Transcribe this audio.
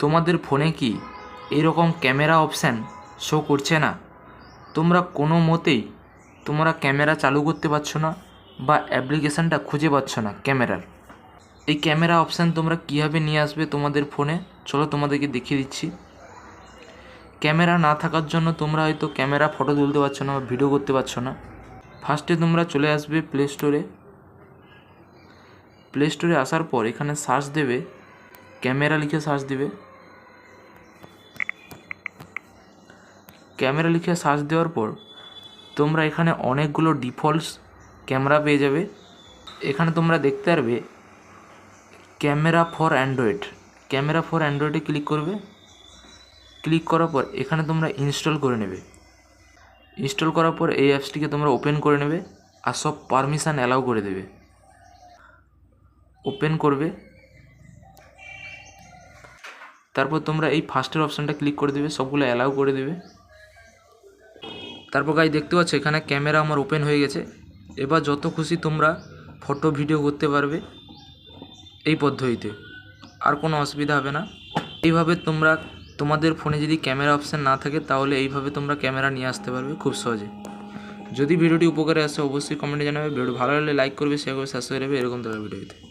তোমাদের ফোনে কি এরকম ক্যামেরা অপশান শো করছে না? তোমরা কোনো মতেই তোমরা ক্যামেরা চালু করতে পারছ না বা অ্যাপ্লিকেশানটা খুঁজে পাচ্ছ না ক্যামেরার। এই ক্যামেরা অপশান তোমরা কীভাবে নিয়ে আসবে তোমাদের ফোনে? চলো তোমাদেরকে দেখিয়ে দিচ্ছি। ক্যামেরা না থাকার জন্য তোমরা হয়তো ক্যামেরা ফটো তুলতে পারছ না বা ভিডিও করতে পারছ না। ফার্স্টে তোমরা চলে আসবে প্লে স্টোরে প্লে স্টোরে আসার পর এখানে সার্চ দেবে, ক্যামেরা লিখে সার্চ দেবে। ক্যামেরা লিখে সার্চ দেওয়ার পর তোমরা এখানে অনেকগুলো ডিফল্টস ক্যামেরা পেয়ে যাবে। এখানে তোমরা দেখতে পারবে camera for android camera for অ্যান্ড্রয়েডে click করবে। ক্লিক করার পর এখানে তোমরা ইনস্টল করে নেবে। ইনস্টল করার পর এই অ্যাপসটিকে তোমরা ওপেন করে নেবে আর সব পারমিশান অ্যালাউ করে দেবে। ওপেন করবে। তারপর তোমরা এই ফার্স্টের অপশানটা ক্লিক করে দেবে, সবগুলো অ্যালাউ করে দেবে। তারপর গাই দেখতে পাচ্ছ, এখানে ক্যামেরা আমার ওপেন হয়ে গেছে। এবার যত খুশি তোমরা ফটো ভিডিও করতে পারবে এই পদ্ধতিতে। আর কোনো অসুবিধা হবে না। এইভাবে তোমরা, তোমাদের ফোনে যদি ক্যামেরা অপশান না থাকে, তাহলে এইভাবে তোমরা ক্যামেরা নিয়ে আসতে পারবে খুব সহজে। যদি ভিডিওটি উপকারে আসে, অবশ্যই কমেন্টে জানাবে। ভিডিও ভালো লাগলে লাইক করবে শেয়ার করবে সাবস্ক্রাইব করবে, এরকম ধরনের ভিডিওতে